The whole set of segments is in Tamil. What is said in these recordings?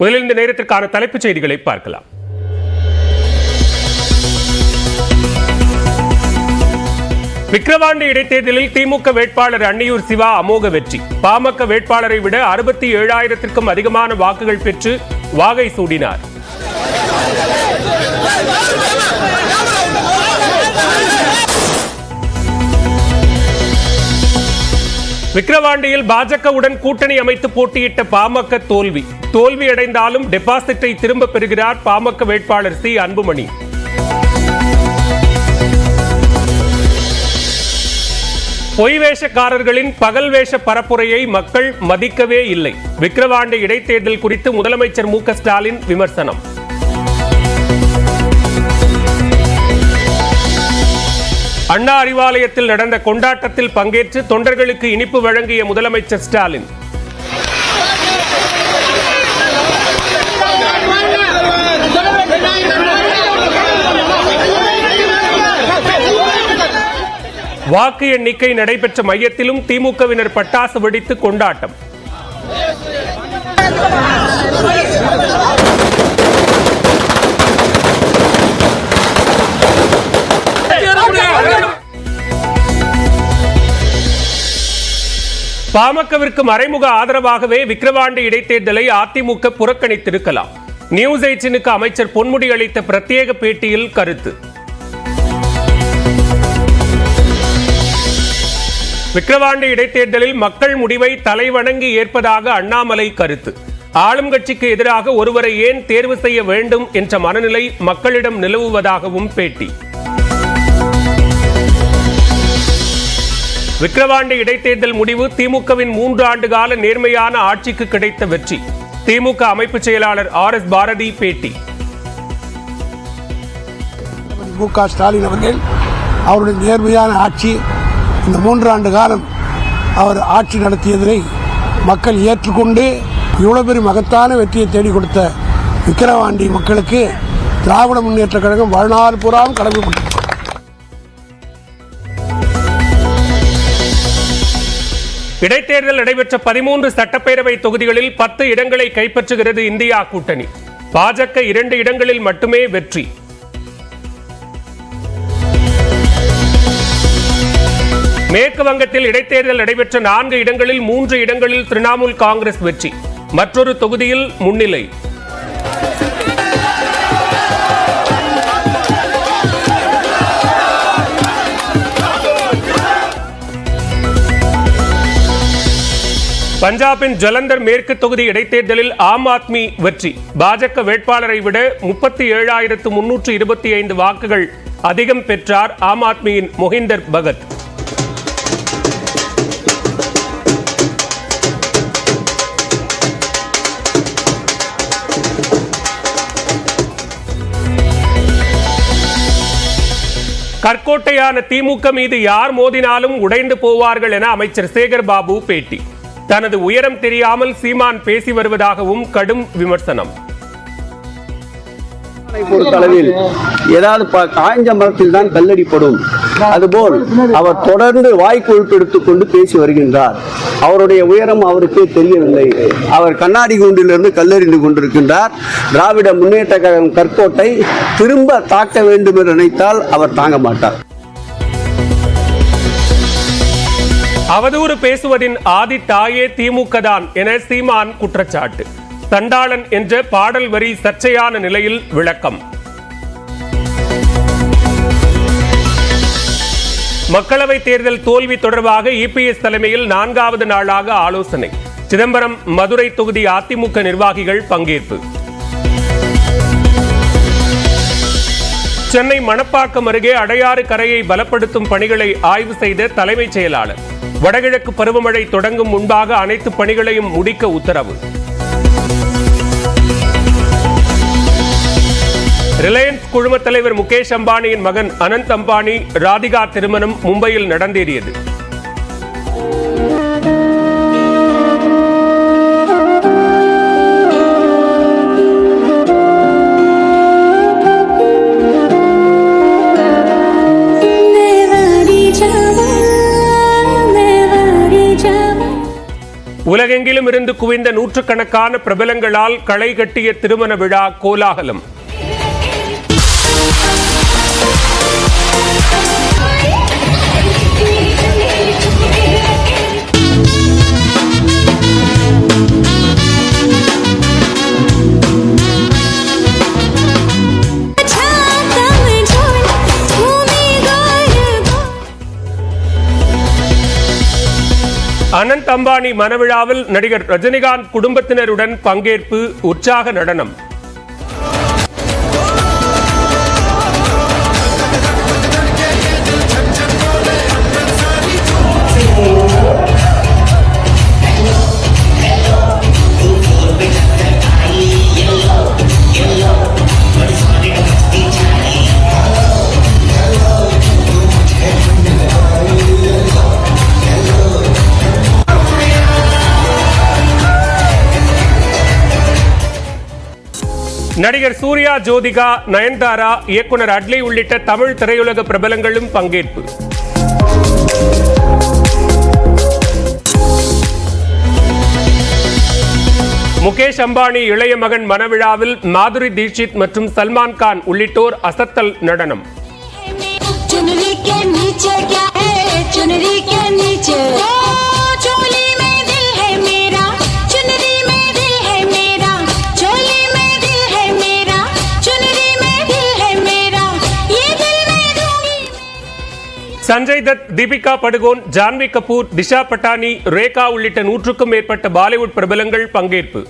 முதலில் இந்த நேரத்திற்கான தலைப்புச் செய்திகளை பார்க்கலாம். விக்கிரவாண்டி இடைத்தேர்தலில் திமுக வேட்பாளர் அன்னியூர் சிவா அமோக வெற்றி. பாமக வேட்பாளரை விட அறுபத்தி ஏழாயிரத்திற்கும் அதிகமான வாக்குகள் பெற்று வாகை சூடினார். விக்கிரவாண்டியில் பாஜகவுடன் கூட்டணி அமைத்து போட்டியிட்ட பாமக தோல்வி. தோல்வி அடைந்தாலும் டெபாசிட்டை திரும்ப பெறுகிறார் பாமக வேட்பாளர் சி. அன்புமணி. பொய் வேஷக்காரர்களின் பகல் வேஷ பரப்புரையை மக்கள் மதிக்கவே இல்லை. விக்கிரவாண்டி இடைத்தேர்தல் குறித்து முதலமைச்சர் மு. ஸ்டாலின் விமர்சனம். அண்ணா அறிவாலயத்தில் நடந்த கொண்டாட்டத்தில் பங்கேற்று தொண்டர்களுக்கு இனிப்பு வழங்கிய முதலமைச்சர் ஸ்டாலின். வாக்கு எண்ணிக்கை நடைபெற்ற மையத்திலும் திமுகவினர் பட்டாசு வெடித்து கொண்டாட்டம். பாமகவிற்கு மறைமுக ஆதரவாகவே விக்கிரவாண்டி இடைத்தேர்தலை அதிமுக புறக்கணித்திருக்கலாம். நியூஸ் எயிட்டினுக்கு அமைச்சர் பொன்முடி அளித்த பிரத்யேக பேட்டியில் கருத்து. விக்கிரவாண்டி இடைத்தேர்தலில் மக்கள் முடிவை தலைவணங்கி ஏற்பதாக அண்ணாமலை கருத்து. ஆளும் கட்சிக்கு எதிராக ஒருவரை ஏன் தேர்வு செய்ய வேண்டும் என்ற மனநிலை மக்களிடம் நிலவுவதாகவும் பேட்டி. விக்கிரவாண்டி இடைத்தேர்தல் முடிவு திமுகவின் மூன்று ஆண்டு கால நேர்மையான ஆட்சிக்கு கிடைத்த வெற்றி. திமுக அமைப்பு செயலாளர் ஆர் எஸ் பாரதி பேட்டி. மு க ஸ்டாலின் அவர்கள் அவருடைய நேர்மையான ஆட்சி இந்த மூன்றாண்டு காலம் அவர் ஆட்சி நடத்தியதனை மக்கள் ஏற்றுக்கொண்டு இவ்வளோ பெரிய மகத்தான வெற்றியை தேடி கொடுத்த விக்கிரவாண்டி மக்களுக்கு திராவிட முன்னேற்ற கழகம் வாழ்நாள் பூராவும் கடமைப்பட்டது இடைத்தேர்தல் நடைபெற்ற பதிமூன்று சட்டப்பேரவை தொகுதிகளில் பத்து இடங்களை கைப்பற்றுகிறது இந்தியா கூட்டணி. பாஜக இரண்டு இடங்களில் மட்டுமே வெற்றி. மேற்கு வங்கத்தில் இடைத்தேர்தல் நடைபெற்ற நான்கு இடங்களில் மூன்று இடங்களில் திரிணாமுல் காங்கிரஸ் வெற்றி. மற்றொரு தொகுதியில் முன்னிலை. பஞ்சாபின் ஜலந்தர் மேற்கு தொகுதி இடைத்தேர்தலில் ஆம் ஆத்மி வெற்றி. பாஜக வேட்பாளரை விட முப்பத்தி ஏழாயிரத்து முன்னூற்று இருபத்தி ஐந்து வாக்குகள் அதிகம் பெற்றார் ஆம் ஆத்மியின் மொஹிந்தர் பகத். கற்கோட்டையான திமுக மீது யார் மோதினாலும் உடைந்து போவார்கள் என அமைச்சர் சேகர் பாபு பேட்டி. தனது உயரம் தெரியாமல் சீமான் பேசி வருவதாகவும் கடும் விமர்சனம். பொறுத்தளவில் ஏதாவது காய்ஞ்ச மரத்தில் தான் கல்லடிப்படும். அதுபோல் அவர் தொடர்ந்து வாய்க்கொழுப்பு எடுத்துக்கொண்டு பேசி வருகின்றார். அவருடைய உயரம் அவருக்கே தெரியவில்லை. அவர் கண்ணாடி குண்டிலிருந்து கல்லறிந்து கொண்டிருக்கின்றார். திராவிட முன்னேற்ற கழகம் கற்கோட்டை திரும்ப தாக்க வேண்டும் என்று நினைத்தால் அவர் தாங்க மாட்டார். அவதூறு பேசுவதின் ஆதி தாயே திமுக தான் என சீமான் குற்றச்சாட்டு. தண்டாளன் என்ற பாடல் வரி சர்ச்சையான நிலையில் விளக்கம். மக்களவை தேர்தல் தோல்வி தொடர்பாக இபிஎஸ் தலைமையில் நான்காவது நாளாக ஆலோசனை. சிதம்பரம் மதுரை தொகுதி அதிமுக நிர்வாகிகள் பங்கேற்பு. சென்னை மணப்பாக்கம் அருகே அடையாறு கரையை பலப்படுத்தும் பணிகளை ஆய்வு செய்த தலைமைச் செயலாளர். வடகிழக்கு பருவமழை தொடங்கும் முன்பாக அனைத்து பணிகளையும் முடிக்க உத்தரவு. ரிலையன்ஸ் குழும தலைவர் முகேஷ் அம்பானியின் மகன் அனந்த் அம்பானி ராதிகா திருமணம் மும்பையில் நடந்தேறியது. உலகெங்கிலும் இருந்து குவிந்த நூற்றுக்கணக்கான பிரபலங்களால் களை கட்டிய திருமண விழா கோலாகலம். அனந்த் அம்பானி மனவிழாவில் நடிகர் ரஜினிகாந்த் குடும்பத்தினருடன் பங்கேற்பு உற்சாக நடனம். நடிகர் சூர்யா ஜோதிகா நயன்தாரா இயக்குனர் அட்லி உள்ளிட்ட தமிழ் திரையுலக பிரபலங்களும் பங்கேற்பு முகேஷ் அம்பானி இளைய மகன் மனவிழாவில் மாதுரி தீட்சித் மற்றும் சல்மான் கான் உள்ளிட்டோர் அசத்தல் நடனம் चुनरी के नीचे क्या है चुनरी के नीचे சஞ்சய் தத் தீபிகா படுகோன் ஜான்வி கபூர் திஷா பட்டானி ரேகா உள்ளிட்ட நூற்றுக்கும் மேற்பட்ட பாலிவுட் பிரபலங்கள் பங்கேற்பு.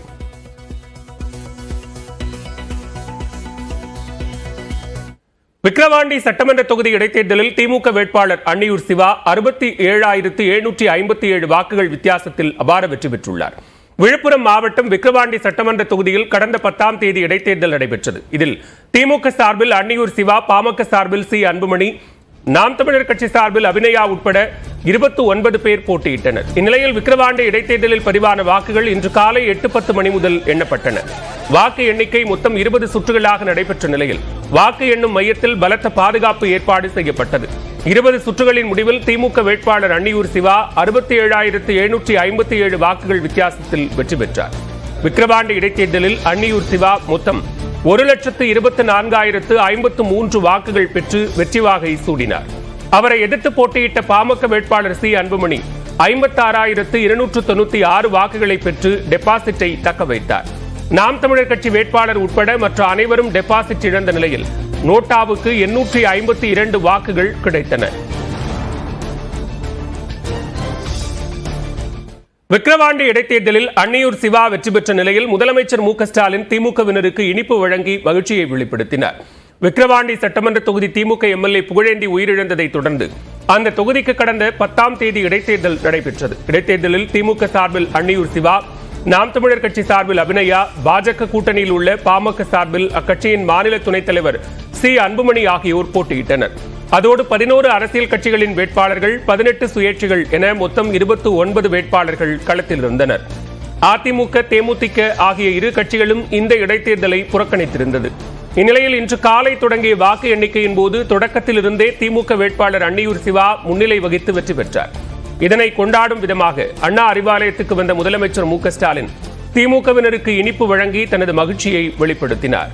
விக்கிரவாண்டி சட்டமன்ற தொகுதி இடைத்தேர்தலில் திமுக வேட்பாளர் அன்னியூர் சிவா அறுபத்தி ஏழாயிரத்து எழுநூற்றி ஐம்பத்தி ஏழு வாக்குகள் வித்தியாசத்தில் அபார வெற்றி பெற்றுள்ளார். விழுப்புரம் மாவட்டம் விக்கிரவாண்டி சட்டமன்ற தொகுதியில் கடந்த பத்தாம் தேதி இடைத்தேர்தல் நடைபெற்றது. இதில் திமுக சார்பில் அன்னியூர் சிவா பாமக சார்பில் சி அன்புமணி நாம் தமிழர் கட்சி சார்பில் அபிநயா உட்பட இருபத்தி ஒன்பது பேர் போட்டியிட்டனர். இந்நிலையில் விக்கிரவாண்டி இடைத்தேர்தலில் பதிவான வாக்குகள் இன்று காலை எட்டு பத்து மணி முதல் எண்ணப்பட்டன. வாக்கு எண்ணிக்கை மொத்தம் இருபது சுற்றுகளாக நடைபெற்ற நிலையில் வாக்கு எண்ணும் மையத்தில் பலத்த பாதுகாப்பு ஏற்பாடு செய்யப்பட்டது. இருபது சுற்றுகளின் முடிவில் திமுக வேட்பாளர் அன்னியூர் சிவா அறுபத்தி ஏழாயிரத்து எழுநூற்றி ஐம்பத்தி ஏழு வாக்குகள் வித்தியாசத்தில் வெற்றி பெற்றார். விக்கிரவாண்டி இடைத்தேர்தலில் அன்னியூர் சிவா மொத்தம் ஒரு லட்சத்து இருபத்தி நான்காயிரத்து ஐம்பத்து மூன்று வாக்குகள் பெற்று வெற்றி வாகை சூடினார். அவரை எதிர்த்து போட்டியிட்ட பாமக வேட்பாளர் சி. அன்புமணி ஐம்பத்தாறாயிரத்து இருநூற்று தொண்ணூத்தி ஆறு வாக்குகளை பெற்று டெபாசிட்டை தக்க வைத்தார். நாம் தமிழர் கட்சி வேட்பாளர் உட்பட மற்ற அனைவரும் டெபாசிட் இழந்த நிலையில் நோட்டாவுக்கு எண்ணூற்றி ஐம்பத்தி இரண்டு வாக்குகள் கிடைத்தன. விக்கிரவாண்டி இடைத்தேர்தலில் அன்னியூர் சிவா வெற்றி பெற்ற நிலையில் முதலமைச்சர் மு ஸ்டாலின் திமுகவினருக்கு இனிப்பு வழங்கி மகிழ்ச்சியை வெளிப்படுத்தினார். விக்கிரவாண்டி சட்டமன்ற தொகுதி திமுக எம்எல்ஏ புகழேந்தி உயிரிழந்ததை தொடர்ந்து அந்த தொகுதிக்கு கடந்த பத்தாம் தேதி இடைத்தேர்தல் நடைபெற்றது. இடைத்தேர்தலில் திமுக சார்பில் அன்னியூர் சிவா நாம் தமிழர் கட்சி சார்பில் அபிநயா பாஜக கூட்டணியில் உள்ள பாமக சார்பில் அக்கட்சியின் மாநில துணைத் தலைவர் சி. அன்புமணி ஆகியோர் போட்டியிட்டனர். அதோடு பதினோரு அரசியல் கட்சிகளின் வேட்பாளர்கள் பதினெட்டு சுயேட்சிகள் என மொத்தம் இருபத்தி ஒன்பது வேட்பாளர்கள் களத்தில் இருந்தனர். அதிமுக தேமுதிக ஆகிய இரு கட்சிகளும் இந்த இடைத்தேர்தலை புறக்கணித்திருந்தது. இந்நிலையில் இன்று காலை தொடங்கிய வாக்கு எண்ணிக்கையின் போது தொடக்கத்தில் இருந்தே திமுக வேட்பாளர் அன்னியூர் சிவா முன்னிலை வகித்து வெற்றி பெற்றார். இதனை கொண்டாடும் விதமாக அண்ணா அறிவாலயத்துக்கு வந்த முதலமைச்சர் மு க ஸ்டாலின் திமுகவினருக்கு இனிப்பு வழங்கி தனது மகிழ்ச்சியை வெளிப்படுத்தினார்.